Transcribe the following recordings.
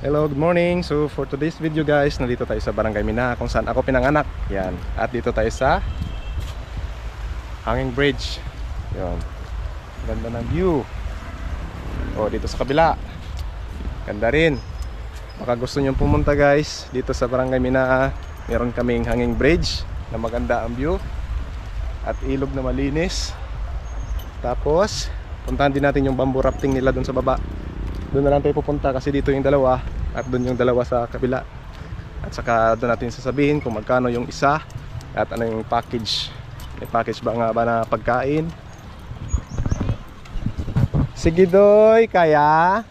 Hello, good morning. So for today's video guys, nandito tayo sa Barangay Mina kung saan ako pinanganak. Yan. At dito tayo sa Hanging Bridge. Yan. Ganda ng view. O dito sa kabila. Ganda rin. Baka gusto nyo pumunta guys dito sa Barangay Mina. Meron kaming hanging bridge na maganda ang view. At ilog na malinis. Tapos, puntahan din natin yung bamboo rafting nila doon sa baba. Doon na lang tayo pupunta kasi dito yung dalawa at doon yung dalawa sa kabila. At saka doon natin sasabihin kung magkano yung isa at ano yung package. May package ba nga ba na pagkain? Sige doy, kaya?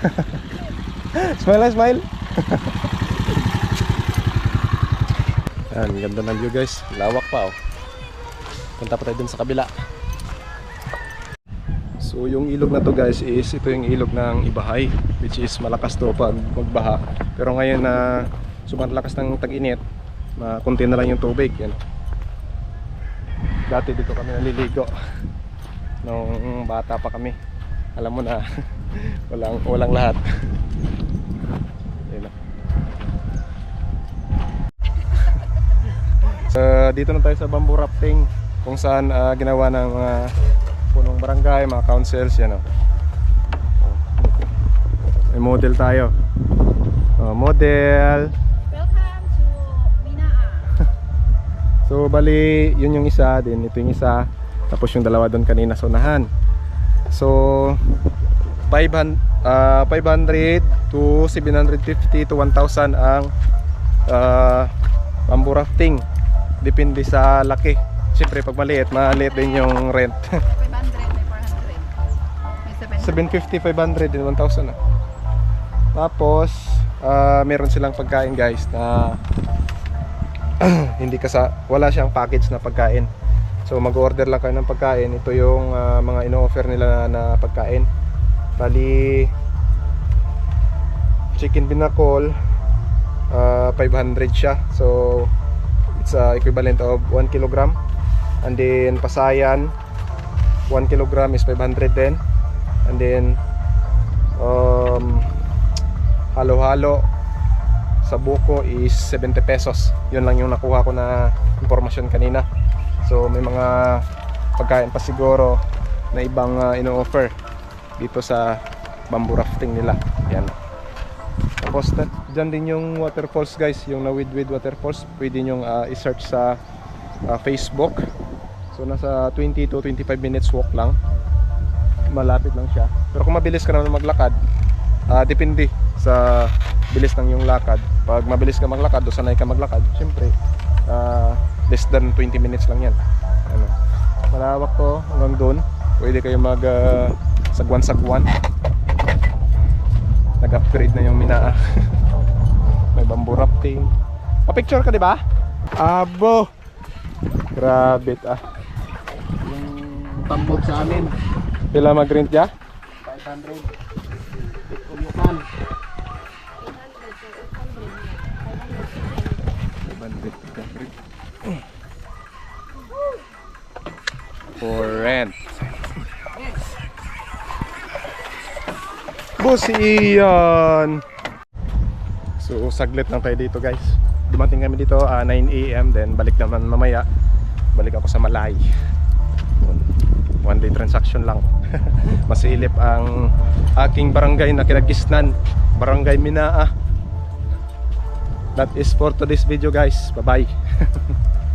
smile smile. Yan, ganda ng view guys. Lawak pa oh. Punta pa tayo dun sa kabila. So yung ilog na to guys is ito yung ilog ng Ibahay which is malakas to pag magbaha. Pero ngayon na sobrang lakas ng tag-init, na konti na lang yung tubig. Yan. Dati dito kami naliligo nung bata pa kami. Alam mo na walang walang lahat. So, dito na tayo sa bamboo rafting kung saan ah, ginawa ng mga punong barangay, mga councils, yan o. May model tayo. Oh, model. Welcome to Minaa. So bali, yun yung isa, din ito yung isa. Tapos yung dalawa doon kanina sa unahan. So 500 ah, 500 to 750 to 1,000 ang uh, bamboo rafting. Depende sa laki. Siyempre pag maliit, maliit din yung rent. 750, 500 din 1,000 ah. Tapos ah, meron silang pagkain guys na hindi kasa wala siyang package na pagkain. So mag-order lang kayo ng pagkain. Ito yung ah, mga ino-offer nila na, na pagkain. Bali chicken binakol ah, 500 siya. So it's ah, equivalent of 1 kilogram. And then pasayan 1 kilogram is 500 din. And then um, halo-halo sa buko is 70 pesos. Yun lang yung nakuha ko na impormasyon kanina. So may mga pagkain pa siguro na ibang uh, ino-offer dito sa bamboo rafting nila. Yan. Tapos na, dyan din yung waterfalls guys, yung Nawidwid waterfalls. Pwede nyo uh, i-search sa uh, Facebook. So nasa 20 to 25 minutes walk lang. Malapit lang siya. Pero kung mabilis ka naman maglakad, ah, depende sa bilis ng yung lakad. Pag mabilis ka maglakad o sanay ka maglakad, syempre ah, less than 20 minutes lang yan. Ano. Malawak to hanggang doon. Pwede kayo mag ah, sagwan-sagwan. Nag-upgrade na yung Minaa. May bamboo rafting. Pa-picture ka, di ba? Abo! Grabe ah. Yung tambog sa amin, Pila mag-rent ya? 500. Umukan. 500 For rent. Boss, iyan. So, saglit lang tayo dito guys. Dumating kami dito ah, 9 a.m. Then, balik naman mamaya. Balik ako sa Malay. One day transaction lang. Masilip ang aking barangay na kinagisnan. Barangay Minaa. That is for today's video guys. Bye bye.